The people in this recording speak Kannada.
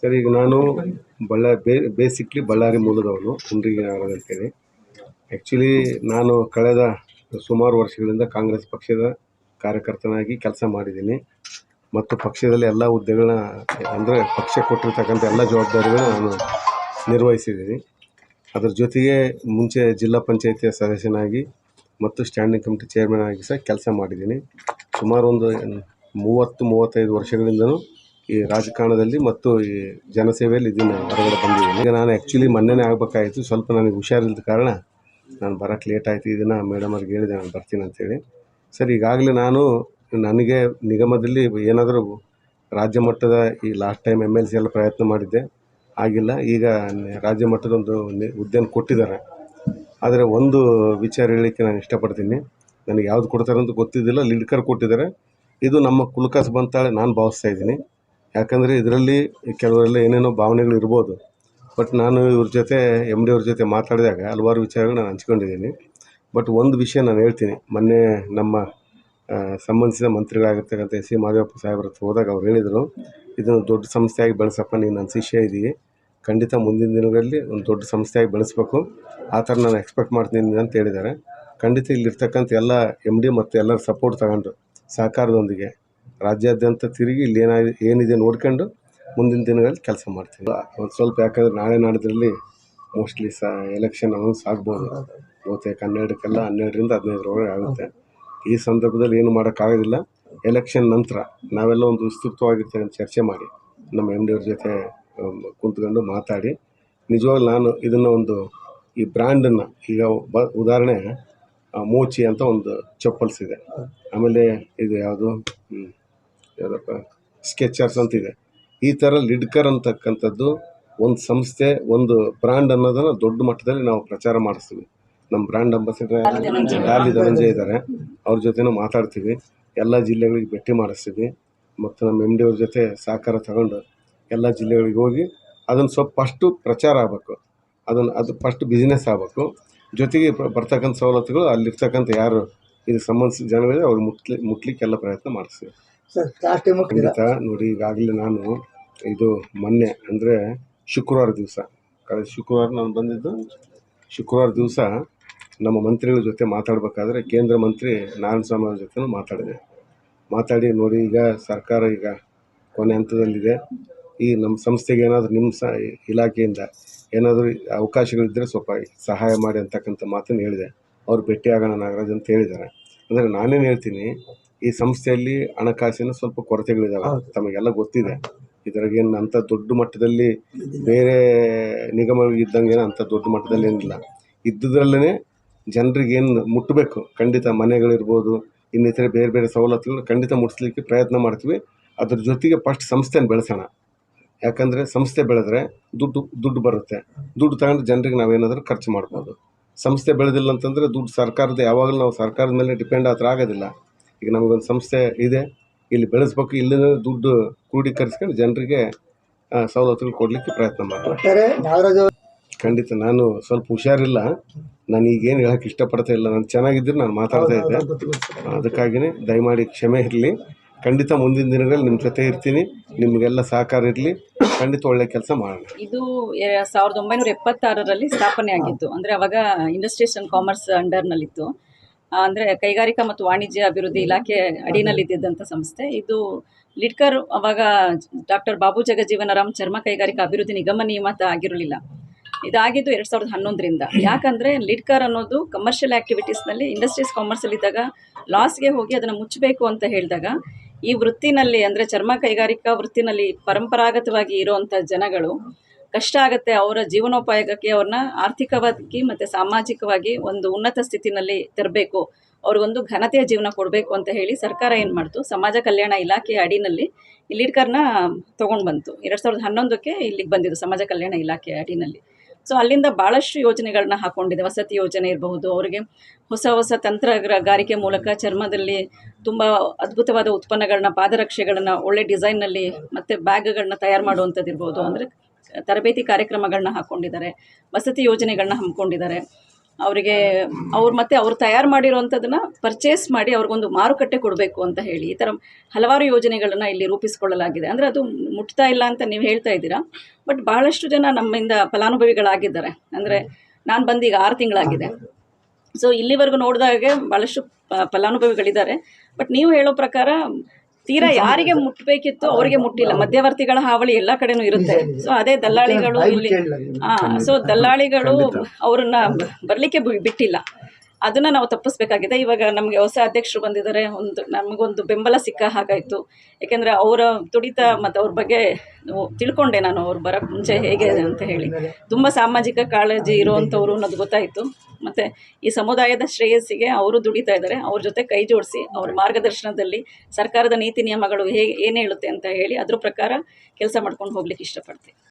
ಸರ್, ಈಗ ನಾನು ಬಳ್ಳಾ ಬೇಸಿಕ್ಲಿ ಬಳ್ಳಾರಿ ಮೂಲದವನು ನಾಗರಾಜ್ ಅಂತೇಳಿ ಆ್ಯಕ್ಚುಲಿ ನಾನು ಕಳೆದ ಸುಮಾರು ವರ್ಷಗಳಿಂದ ಕಾಂಗ್ರೆಸ್ ಪಕ್ಷದ ಕಾರ್ಯಕರ್ತನಾಗಿ ಕೆಲಸ ಮಾಡಿದ್ದೀನಿ. ಮತ್ತು ಪಕ್ಷದಲ್ಲಿ ಎಲ್ಲ ಹುದ್ದೆಗಳನ್ನ, ಅಂದರೆ ಪಕ್ಷ ಕೊಟ್ಟಿರ್ತಕ್ಕಂಥ ಎಲ್ಲ ಜವಾಬ್ದಾರಿಗಳನ್ನ ನಾನು ನಿರ್ವಹಿಸಿದ್ದೀನಿ. ಅದರ ಜೊತೆಗೆ ಮುಂಚೆ ಜಿಲ್ಲಾ ಪಂಚಾಯಿತಿಯ ಸದಸ್ಯನಾಗಿ ಮತ್ತು ಸ್ಟ್ಯಾಂಡಿಂಗ್ ಕಮಿಟಿ ಚೇರ್ಮನ್ ಆಗಿ ಸಹ ಕೆಲಸ ಮಾಡಿದ್ದೀನಿ. ಸುಮಾರು ಒಂದು ಮೂವತ್ತು, ಮೂವತ್ತೈದು ವರ್ಷಗಳಿಂದನೂ ಈ ರಾಜಕಾರಣದಲ್ಲಿ ಮತ್ತು ಈ ಜನಸೇವೆಯಲ್ಲಿ ಇದನ್ನು ಹೊರಗಡೆ ಬಂದಿದ್ದೀನಿ. ಈಗ ನಾನು ಆ್ಯಕ್ಚುಲಿ ಮೊನ್ನೆನೇ ಆಗಬೇಕಾಯಿತು, ಸ್ವಲ್ಪ ನನಗೆ ಹುಷಾರಿಲ್ಲದ ಕಾರಣ ನಾನು ಬರೋಕ್ಕೆ ಲೇಟ್ ಆಯಿತು. ಇದನ್ನು ಮೇಡಮ್ ಅವ್ರಿಗೆ ಹೇಳಿದೆ ನಾನು ಬರ್ತೀನಿ ಅಂತೇಳಿ. ಸರ್, ಈಗಾಗಲೇ ನಾನು ನನಗೆ ನಿಗಮದಲ್ಲಿ ಏನಾದರೂ ರಾಜ್ಯ ಮಟ್ಟದ ಈ last time M L C ಎಲ್ಲ ಪ್ರಯತ್ನ ಮಾಡಿದ್ದೆ. ಆಗಿಲ್ಲ, ಈಗ ರಾಜ್ಯ ಮಟ್ಟದ ಒಂದು ಹುದ್ದೆಯನ್ನು ಕೊಟ್ಟಿದ್ದಾರೆ. ಆದರೆ ಒಂದು ವಿಚಾರ ಹೇಳಲಿಕ್ಕೆ ನಾನು ಇಷ್ಟಪಡ್ತೀನಿ. ನನಗೆ ಯಾವ್ದು ಅಂತ ಗೊತ್ತಿದ್ದಿಲ್ಲ ಲಿಡ್ಕರ್ ಕೊಟ್ಟಿದ್ದಾರೆ. ಇದು ನಮ್ಮ ಕುಲಕಸ್ ಬಂತಾಳೆ, ನಾನು ಭಾವಿಸ್ತಾ ಇದ್ದೀನಿ. ಯಾಕಂದರೆ ಇದರಲ್ಲಿ ಕೆಲವರೆಲ್ಲ ಏನೇನೋ ಭಾವನೆಗಳು ಇರ್ಬೋದು. ಬಟ್ ನಾನು ಇವ್ರ ಜೊತೆ ಎಂ ಡಿ ಅವ್ರ ಜೊತೆ ಮಾತಾಡಿದಾಗ ಹಲವಾರು ವಿಚಾರಗಳು ನಾನು ಹಂಚ್ಕೊಂಡಿದ್ದೀನಿ. ಬಟ್ ಒಂದು ವಿಷಯ ನಾನು ಹೇಳ್ತೀನಿ. ಮೊನ್ನೆ ನಮ್ಮ ಸಂಬಂಧಿಸಿದ ಮಂತ್ರಿಗಳಾಗಿರ್ತಕ್ಕಂಥ ಎಸ್ ಸಿ ಮಾದೇವಪ್ಪ ಸಾಹೇಬ್ರ ಹತ್ರ ಹೋದಾಗ ಅವ್ರು ಹೇಳಿದರು, ಇದನ್ನು ದೊಡ್ಡ ಸಂಸ್ಥೆಯಾಗಿ ಬೆಳೆಸಪ್ಪ, ನೀನು ನನ್ನ ಶಿಷ್ಯ ಇದೀವಿ ಖಂಡಿತ ಮುಂದಿನ ದಿನಗಳಲ್ಲಿ ಒಂದು ದೊಡ್ಡ ಸಂಸ್ಥೆಯಾಗಿ ಬೆಳೆಸ್ಬೇಕು. ಆ ಥರ ನಾನು ಎಕ್ಸ್ಪೆಕ್ಟ್ ಮಾಡ್ತೀನಿ ಅಂತ ಹೇಳಿದ್ದಾರೆ. ಖಂಡಿತ ಇಲ್ಲಿರ್ತಕ್ಕಂಥ ಎಲ್ಲ ಎಂ ಡಿ ಮತ್ತು ಎಲ್ಲರ ಸಪೋರ್ಟ್ ತಗೊಂಡು, ಸಹಕಾರದೊಂದಿಗೆ ರಾಜ್ಯಾದ್ಯಂತ ತಿರುಗಿ ಇಲ್ಲಿ ಏನಾಗಿದೆ ಏನಿದೆ ನೋಡ್ಕೊಂಡು ಮುಂದಿನ ದಿನಗಳಲ್ಲಿ ಕೆಲಸ ಮಾಡ್ತೀವಿ. ಒಂದು ಸ್ವಲ್ಪ ಯಾಕಂದರೆ ನಾಳೆ ನಾಡಿದ್ರಲ್ಲಿ ಮೋಸ್ಟ್ಲಿ ಸಹ ಎಲೆಕ್ಷನ್ ಅನೌನ್ಸ್ ಆಗ್ಬೋದು. ಬಹುತೇಕ ಹನ್ನೆರಡಕ್ಕೆಲ್ಲ ಹನ್ನೆರಡರಿಂದ ಹದಿನೈದರೊಳಗೆ ಆಗುತ್ತೆ. ಈ ಸಂದರ್ಭದಲ್ಲಿ ಏನು ಮಾಡೋಕ್ಕಾಗೋದಿಲ್ಲ. ಎಲೆಕ್ಷನ್ ನಂತರ ನಾವೆಲ್ಲ ಒಂದು ವಿಸ್ತೃತವಾಗಿರ್ತಕ್ಕಂಥ ಚರ್ಚೆ ಮಾಡಿ, ನಮ್ಮ ಎಂ ಡಿ ಅವ್ರ ಜೊತೆ ಕುಂತ್ಕೊಂಡು ಮಾತಾಡಿ. ನಿಜವಾಗ್ಲೂ ನಾನು ಇದನ್ನು ಒಂದು ಈ ಬ್ರ್ಯಾಂಡನ್ನು ಈಗ ಉದಾಹರಣೆ ಮೋಚಿ ಅಂತ ಒಂದು ಚಪ್ಪಲ್ಸ್ ಇದೆ ಆಮೇಲೆ ಇದು ಯಾವುದು? ಯಾವುದಪ್ಪ? ಸ್ಕೆಚರ್ಸ್ ಅಂತ ಇದೆ ಈ ಥರ ಲಿಡ್ಕರ್ ಅಂತಕ್ಕಂಥದ್ದು ಒಂದು ಸಂಸ್ಥೆ ಒಂದು ಬ್ರ್ಯಾಂಡ್ ಅನ್ನೋದನ್ನು ದೊಡ್ಡ ಮಟ್ಟದಲ್ಲಿ ನಾವು ಪ್ರಚಾರ ಮಾಡಿಸ್ತೀವಿ. ನಮ್ಮ ಬ್ರ್ಯಾಂಡ್ ಅಂಬಾಸಿಡರ್ ಡಾಲಿ ಧನಂಜಯ. ಇದ್ದಾರೆ ಅವ್ರ ಜೊತೆನೂ ಮಾತಾಡ್ತೀವಿ. ಎಲ್ಲ ಜಿಲ್ಲೆಗಳಿಗೆ ಭೇಟಿ ಮಾಡಿಸ್ತೀವಿ. ಮತ್ತು ನಮ್ಮ ಎಂ ಡಿ ಅವ್ರ ಜೊತೆ ಸಹಕಾರ ತಗೊಂಡು ಎಲ್ಲ ಜಿಲ್ಲೆಗಳಿಗೆ ಹೋಗಿ ಅದನ್ನು ಸ್ವಲ್ಪ ಫಸ್ಟು ಪ್ರಚಾರ ಆಗಬೇಕು. ಅದನ್ನು ಅದು ಫಸ್ಟ್ ಬಿಸ್ನೆಸ್ ಆಗಬೇಕು. ಜೊತೆಗೆ ಬರ್ತಕ್ಕಂಥ ಸವಲತ್ತುಗಳು ಅಲ್ಲಿರ್ತಕ್ಕಂಥ ಯಾರು ಇದಕ್ಕೆ ಸಂಬಂಧಿಸಿದ ಜನಗಳಿದೆ ಅವ್ರು ಮುಟ್ಲಿ ಮುಟ್ಲಿಕ್ಕೆಲ್ಲ ಪ್ರಯತ್ನ ಮಾಡಿಸ್ತೀವಿ. ಸರ್ ಲಾಸ್ಟ್ ಟೈಮ್ ಖಂಡಿತ ನೋಡಿ ಈಗಾಗಲೇ ನಾನು ಇದು ಮೊನ್ನೆ ಅಂದರೆ ಶುಕ್ರವಾರ ದಿವಸ ಕಳೆದ ಶುಕ್ರವಾರ ನಾನು ಬಂದಿದ್ದು ಶುಕ್ರವಾರ ದಿವಸ ನಮ್ಮ ಮಂತ್ರಿಗಳ ಜೊತೆ ಮಾತಾಡಬೇಕಾದ್ರೆ ಕೇಂದ್ರ ಮಂತ್ರಿ ನಾರಾಯಣ ಸ್ವಾಮಿ ಅವ್ರ ಜೊತೆನೂ ಮಾತಾಡಿದೆ. ಮಾತಾಡಿ ನೋಡಿ ಈಗ ಸರ್ಕಾರ ಈಗ ಕೊನೆ ಹಂತದಲ್ಲಿದೆ. ಈ ನಮ್ಮ ಸಂಸ್ಥೆಗೆ ಏನಾದರೂ ನಿಮ್ಮ ಸ ಇಲಾಖೆಯಿಂದ ಏನಾದರೂ ಅವಕಾಶಗಳಿದ್ದರೆ ಸ್ವಲ್ಪ ಸಹಾಯ ಮಾಡಿ ಅಂತಕ್ಕಂಥ ಮಾತನ್ನು ಹೇಳಿದೆ. ಅವ್ರು ಭೇಟಿ ಆಗೋಣ ನಾಗರಾಜ್ ಅಂತ ಹೇಳಿದ್ದಾರೆ. ಅಂದರೆ ನಾನೇನು ಹೇಳ್ತೀನಿ ಈ ಸಂಸ್ಥೆಯಲ್ಲಿ ಹಣಕಾಸಿನ ಸ್ವಲ್ಪ ಕೊರತೆಗಳಿದಾವೆ. ತಮಗೆಲ್ಲ ಗೊತ್ತಿದೆ. ಇದರಾಗೇನು ಅಂಥ ದೊಡ್ಡ ಮಟ್ಟದಲ್ಲಿ ಬೇರೆ ನಿಗಮಗಳಿದ್ದಂಗೆ ಏನು ಅಂಥ ದೊಡ್ಡ ಮಟ್ಟದಲ್ಲಿ ಏನಿಲ್ಲ. ಇದ್ದುದರಲ್ಲೇ ಜನರಿಗೆ ಏನು ಮುಟ್ಟಬೇಕು ಖಂಡಿತ ಮನೆಗಳಿರ್ಬೋದು ಇನ್ನಿತರೆ ಬೇರೆ ಬೇರೆ ಸವಲತ್ತುಗಳು ಖಂಡಿತ ಮುಟ್ಟಿಸ್ಲಿಕ್ಕೆ ಪ್ರಯತ್ನ ಮಾಡ್ತೀವಿ. ಅದ್ರ ಜೊತೆಗೆ ಫಸ್ಟ್ ಸಂಸ್ಥೆನ ಬೆಳೆಸೋಣ. ಯಾಕಂದರೆ ಸಂಸ್ಥೆ ಬೆಳೆದ್ರೆ ದುಡ್ಡು ದುಡ್ಡು ಬರುತ್ತೆ. ದುಡ್ಡು ತಗೊಂಡು ಜನರಿಗೆ ನಾವೇನಾದರೂ ಖರ್ಚು ಮಾಡ್ಬೋದು. ಸಂಸ್ಥೆ ಬೆಳೆದಿಲ್ಲ ಅಂತಂದರೆ ದುಡ್ಡು ಸರ್ಕಾರದ ಯಾವಾಗಲೂ ನಾವು ಸರ್ಕಾರದ ಮೇಲೆ ಡಿಪೆಂಡ್ ಆದ್ರೆ ಥರ ಆಗೋದಿಲ್ಲ. ಈಗ ನಮಗೊಂದು ಸಂಸ್ಥೆ ಇದೆ ಇಲ್ಲಿ ಬೆಳೆಸ್ಬೇಕು ಇಲ್ಲಿಂದ ದುಡ್ಡು ಕ್ರೋಢೀಕರಿಸ್ಕೊಂಡು ಜನರಿಗೆ ಸವಲತ್ತುಗಳು ಕೊಡಲಿಕ್ಕೆ ಪ್ರಯತ್ನ ಅವರು ಖಂಡಿತ ನಾನು ಸ್ವಲ್ಪ ಹುಷಾರಿಲ್ಲ. ನಾನು ಈಗೇನು ಹೇಳಕ್ಕೆ ಇಷ್ಟಪಡ್ತಾ ಇಲ್ಲ. ನಾನು ಚೆನ್ನಾಗಿದ್ದರೆ ನಾನು ಮಾತಾಡ್ತಾ ಇದ್ದೆ. ಅದಕ್ಕಾಗಿಯೇ ದಯಮಾಡಿ ಕ್ಷಮೆ ಇರಲಿ. ಖಂಡಿತ ಮುಂದಿನ ದಿನಗಳಲ್ಲಿ ನಿಮ್ಮ ಜೊತೆ ಇರ್ತೀನಿ. ನಿಮಗೆಲ್ಲ ಸಹಕಾರ ಇರಲಿ. ಖಂಡಿತ ಒಳ್ಳೆ ಕೆಲಸ ಮಾಡೋಣ. ಇದು ಸಾವಿರದ ಒಂಬೈನೂರ ಎಪ್ಪತ್ತಾರರಲ್ಲಿ ಸ್ಥಾಪನೆ ಆಗಿತ್ತು. ಅಂದರೆ ಅವಾಗ ಇಂಡಸ್ಟ್ರೀಸ್ ಅಂಡ್ ಕಾಮರ್ಸ್ ಅಂಡರ್ನಲ್ಲಿತ್ತು. ಅಂದರೆ ಕೈಗಾರಿಕಾ ಮತ್ತು ವಾಣಿಜ್ಯ ಅಭಿವೃದ್ಧಿ ಇಲಾಖೆ ಅಡಿನಲ್ಲಿದ್ದಂಥ ಸಂಸ್ಥೆ. ಇದು ಲಿಡ್ಕರ್ ಅವಾಗ ಡಾಕ್ಟರ್ ಬಾಬು ಜಗಜೀವನರಾಮ್ ಚರ್ಮ ಕೈಗಾರಿಕಾ ಅಭಿವೃದ್ಧಿ ನಿಗಮ ನಿಯಮಿತ ಆಗಿರಲಿಲ್ಲ. ಇದಾಗಿದ್ದು ಎರಡು ಸಾವಿರದ ಹನ್ನೊಂದರಿಂದ. ಯಾಕಂದರೆ ಲಿಡ್ಕರ್ ಅನ್ನೋದು ಕಮರ್ಷಿಯಲ್ ಆ್ಯಕ್ಟಿವಿಟೀಸ್ನಲ್ಲಿ ಇಂಡಸ್ಟ್ರೀಸ್ ಕಾಮರ್ಸಲ್ಲಿದ್ದಾಗ ಲಾಸ್ಗೆ ಹೋಗಿ ಅದನ್ನು ಮುಚ್ಚಬೇಕು ಅಂತ ಹೇಳಿದಾಗ ಈ ವೃತ್ತಿನಲ್ಲಿ ಅಂದರೆ ಚರ್ಮ ಕೈಗಾರಿಕಾ ವೃತ್ತಿನಲ್ಲಿ ಪರಂಪರಾಗತವಾಗಿ ಇರುವಂಥ ಜನಗಳು ಕಷ್ಟ ಆಗುತ್ತೆ ಅವರ ಜೀವನೋಪಾಯಕ್ಕೆ ಅವ್ರನ್ನ ಆರ್ಥಿಕವಾಗಿ ಮತ್ತು ಸಾಮಾಜಿಕವಾಗಿ ಒಂದು ಉನ್ನತ ಸ್ಥಿತಿನಲ್ಲಿ ತರಬೇಕು. ಅವ್ರಿಗೊಂದು ಘನತೆಯ ಜೀವನ ಕೊಡಬೇಕು ಅಂತ ಹೇಳಿ ಸರ್ಕಾರ ಏನು ಮಾಡ್ತು? ಸಮಾಜ ಕಲ್ಯಾಣ ಇಲಾಖೆಯ ಅಡಿನಲ್ಲಿ ಈ ಲೀಡ್ಕರ್ನ ತೊಗೊಂಡು ಬಂತು. ಎರಡು ಸಾವಿರದ ಹನ್ನೊಂದಕ್ಕೆ ಇಲ್ಲಿಗೆ ಬಂದಿದ್ದು ಸಮಾಜ ಕಲ್ಯಾಣ ಇಲಾಖೆಯ ಅಡಿನಲ್ಲಿ. ಸೊ ಅಲ್ಲಿಂದ ಭಾಳಷ್ಟು ಯೋಜನೆಗಳನ್ನ ಹಾಕ್ಕೊಂಡಿದೆ ವಸತಿ ಯೋಜನೆ ಇರಬಹುದು, ಅವರಿಗೆ ಹೊಸ ಹೊಸ ತಂತ್ರಗಾರಿಕೆ ಮೂಲಕ ಚರ್ಮದಲ್ಲಿ ತುಂಬ ಅದ್ಭುತವಾದ ಉತ್ಪನ್ನಗಳನ್ನ ಪಾದರಕ್ಷೆಗಳನ್ನ ಒಳ್ಳೆ ಡಿಸೈನ್ನಲ್ಲಿ ಮತ್ತು ಬ್ಯಾಗ್ಗಳನ್ನ ತಯಾರು ಮಾಡುವಂಥದ್ದು ಇರ್ಬೋದು ಅಂದರೆ ತರಬೇತಿ ಕಾರ್ಯಕ್ರಮಗಳನ್ನ ಹಾಕ್ಕೊಂಡಿದ್ದಾರೆ ವಸತಿ ಯೋಜನೆಗಳನ್ನ ಹಮ್ಮಿಕೊಂಡಿದ್ದಾರೆ. ಅವರಿಗೆ ಅವ್ರು ಮತ್ತೆ ಅವ್ರು ತಯಾರು ಮಾಡಿರುವಂಥದ್ದನ್ನ ಪರ್ಚೇಸ್ ಮಾಡಿ ಅವ್ರಿಗೊಂದು ಮಾರುಕಟ್ಟೆ ಕೊಡಬೇಕು ಅಂತ ಹೇಳಿ ಈ ಥರ ಹಲವಾರು ಯೋಜನೆಗಳನ್ನು ಇಲ್ಲಿ ರೂಪಿಸಿಕೊಳ್ಳಲಾಗಿದೆ. ಅಂದರೆ ಅದು ಮುಟ್ತಾ ಇಲ್ಲ ಅಂತ ನೀವು ಹೇಳ್ತಾ ಇದ್ದೀರಾ? ಬಟ್ ಬಹಳಷ್ಟು ಜನ ನಮ್ಮಿಂದ ಫಲಾನುಭವಿಗಳಾಗಿದ್ದಾರೆ. ಅಂದರೆ ನಾನು ಬಂದು ಈಗ ಆರು ತಿಂಗಳಾಗಿದೆ. ಸೊ ಇಲ್ಲಿವರೆಗೂ ನೋಡಿದಾಗೆ ಭಾಳಷ್ಟು ಫಲಾನುಭವಿಗಳಿದ್ದಾರೆ. ಬಟ್ ನೀವು ಹೇಳೋ ಪ್ರಕಾರ ತೀರಾ ಯಾರಿಗೆ ಮುಟ್ಟಬೇಕಿತ್ತು ಅವರಿಗೆ ಮುಟ್ಟಿಲ್ಲ. ಮಧ್ಯವರ್ತಿಗಳ ಹಾವಳಿ ಎಲ್ಲ ಕಡೆನೂ ಇರುತ್ತೆ. ಸೊ ಅದೇ ದಲ್ಲಾಳಿಗಳು ಇಲ್ಲಿ ಆ ಸೊ ದಲ್ಲಾಳಿಗಳು ಅವ್ರನ್ನ ಬರಲಿಕ್ಕೆ ಬಿಟ್ಟಿಲ್ಲ. ಅದನ್ನು ನಾವು ತಪ್ಪಿಸ್ಬೇಕಾಗಿದೆ. ಇವಾಗ ನಮಗೆ ಹೊಸ ಅಧ್ಯಕ್ಷರು ಬಂದಿದ್ದಾರೆ. ಒಂದು ನಮಗೊಂದು ಬೆಂಬಲ ಸಿಕ್ಕ ಹಾಗಾಯಿತು. ಏಕೆಂದರೆ ಅವರ ತುಡಿತ ಮತ್ತು ಅವ್ರ ಬಗ್ಗೆ ತಿಳ್ಕೊಂಡೆ ನಾನು ಅವ್ರು ಬರೋಕ್ಕೆ ಮುಂಚೆ ಹೇಗೆ ಅಂತ ಹೇಳಿ. ತುಂಬ ಸಾಮಾಜಿಕ ಕಾಳಜಿ ಇರುವಂಥವ್ರು ಅನ್ನೋದು ಗೊತ್ತಾಯಿತು. ಮತ್ತು ಈ ಸಮುದಾಯದ ಶ್ರೇಯಸ್ಸಿಗೆ ಅವರು ದುಡಿತಾ ಇದ್ದಾರೆ. ಅವ್ರ ಜೊತೆ ಕೈ ಜೋಡಿಸಿ ಅವ್ರ ಮಾರ್ಗದರ್ಶನದಲ್ಲಿ ಸರ್ಕಾರದ ನೀತಿ ನಿಯಮಗಳು ಹೇಗೆ ಏನು ಹೇಳುತ್ತೆ ಅಂತ ಹೇಳಿ ಅದ್ರ ಪ್ರಕಾರ ಕೆಲಸ ಮಾಡ್ಕೊಂಡು ಹೋಗ್ಲಿಕ್ಕೆ ಇಷ್ಟಪಡ್ತೀನಿ.